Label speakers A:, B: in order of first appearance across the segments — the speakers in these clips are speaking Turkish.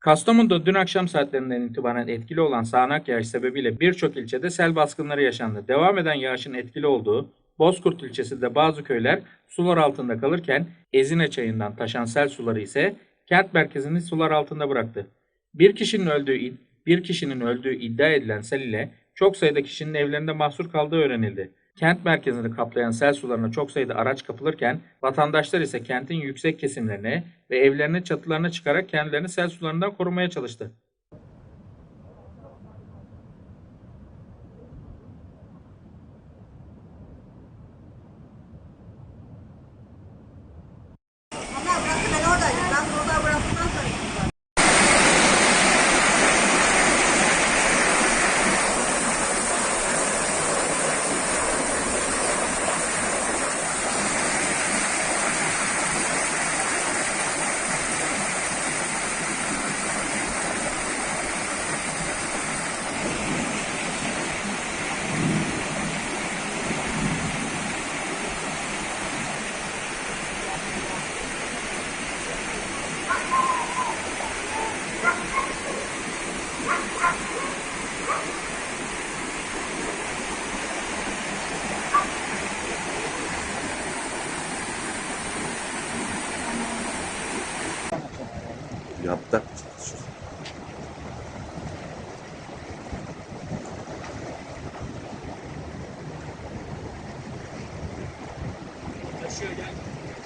A: Kastamonu'da dün akşam saatlerinden itibaren etkili olan sağanak yağış sebebiyle birçok ilçede sel baskınları yaşandı. Devam eden yağışın etkili olduğu Bozkurt ilçesinde bazı köyler sular altında kalırken Ezine çayından taşan sel suları ise kent merkezini sular altında bıraktı. Bir kişinin öldüğü bir kişinin öldüğü iddia edilen sel ile çok sayıda kişinin evlerinde mahsur kaldığı öğrenildi. Kent merkezini kaplayan sel sularına çok sayıda araç kapılırken vatandaşlar ise kentin yüksek kesimlerine ve evlerinin çatılarına çıkarak kendilerini sel sularından korumaya çalıştı.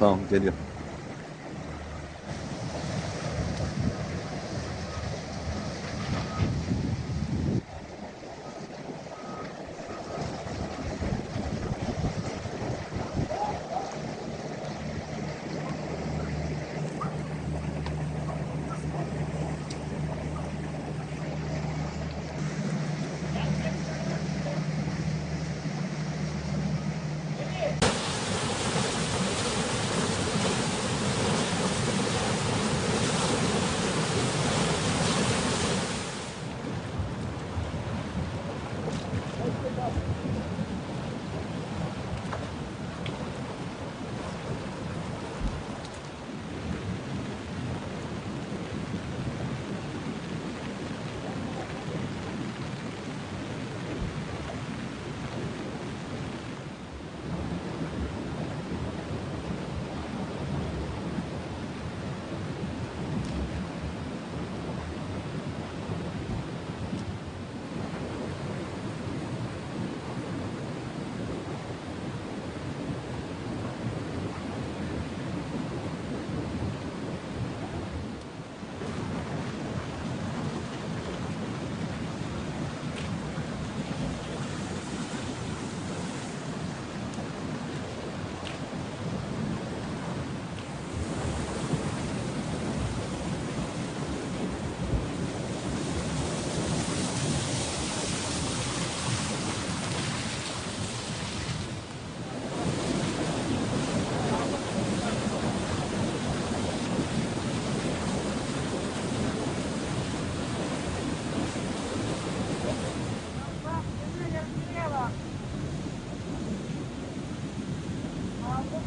B: 嗯，给
C: 你。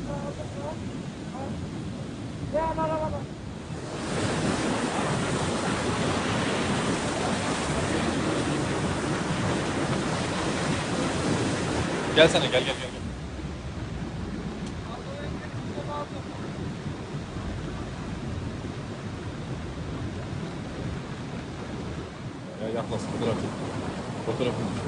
C: Tamam geliyor.
D: Gelsene gel gel gel. gel. Ya yaklaş fotoğraf çek. Fotoğrafını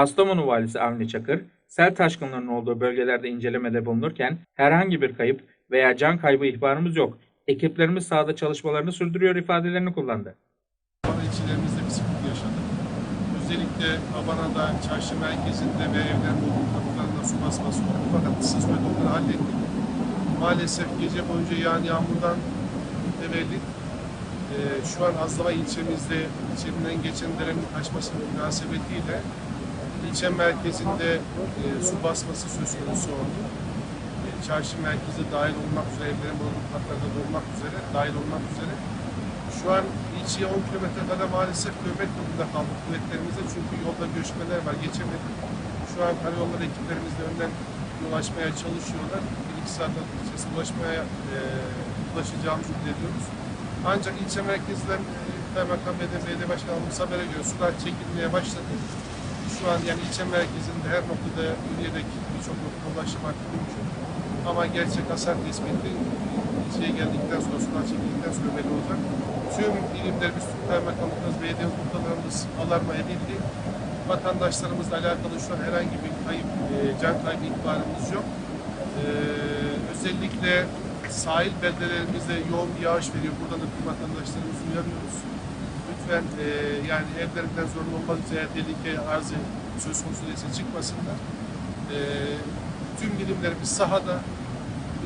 A: Kastamonu Valisi Avni Çakır, sel taşkınlarının olduğu bölgelerde incelemede bulunurken herhangi bir kayıp veya can kaybı ihbarımız yok. Ekiplerimiz sahada çalışmalarını sürdürüyor ifadelerini kullandı.
E: İlçelerimizde bir sıkıntı yaşadık. Özellikle Abana'da, çarşı merkezinde ve evlerin olduğu kapılarında su basması oldu. Fakat sürede onları hallettik. maalesef gece boyunca yağan yağmurdan mütevellit e, şu an Azlava ilçemizde içinden geçen derenin taşmasının münasebetiyle ilçe merkezinde e, su basması söz konusu oldu. E, çarşı merkezi dahil olmak üzere, evlerin bulunduğu katlarda da olmak üzere, dahil olmak üzere. Şu an ilçeye 10 kilometre kadar maalesef nöbet durumunda kaldık kuvvetlerimizde çünkü yolda görüşmeler var, geçemedik. Şu an karayolları ekiplerimiz de önden yol açmaya çalışıyorlar. Bir iki saat içerisinde ulaşmaya e, ulaşacağımızı biliyoruz. Ancak ilçe merkezinden e, Kaymakam Belediye Başkanımız habere göre sular çekilmeye başladı. Şu an yani ilçe merkezinde her noktada yürüyerek birçok noktada ulaşmak mümkün. Ama gerçek hasar tespiti ilçeye geldikten sonra, sular çekildikten sonra belli olacak. Tüm bilimlerimiz, tüm kaymakamlıklarımız, belediye noktalarımız alarma edildi. Vatandaşlarımızla alakalı şu an herhangi bir kayıp, e, can kaybı ihbarımız yok. E, özellikle sahil beldelerimizde yoğun bir yağış veriyor. Buradan da tüm vatandaşlarımızı uyarıyoruz. Lütfen e, yani evlerinden zorunlu olmaz üzere tehlike arzı söz konusu değilse çıkmasınlar. E, tüm bilimlerimiz sahada,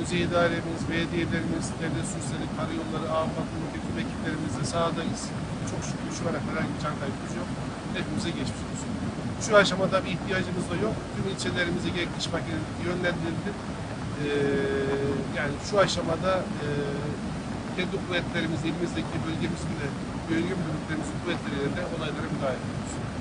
E: özel idaremiz, belediyelerimiz, devlet süsleri, karayolları, bakımındaki tüm ekiplerimiz de sahadayız. Çok şükür şu ana herhangi bir can kaybımız yok. Hepimize geçmiş olsun. Şu aşamada bir ihtiyacımız da yok. Tüm ilçelerimize gerekli iş yönlendirildi. Ee, yani şu aşamada e, kendi kuvvetlerimiz, elimizdeki bölgemizin de bölge müdürlüklerimizin kuvvetleriyle de olaylara müdahale ediyoruz.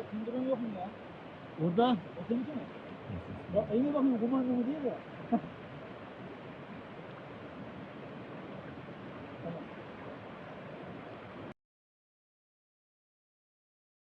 F: Böyle kundurun yok mu ya? Orada. O seninki mi? Bak eline bakmıyor kumanda mı diye de.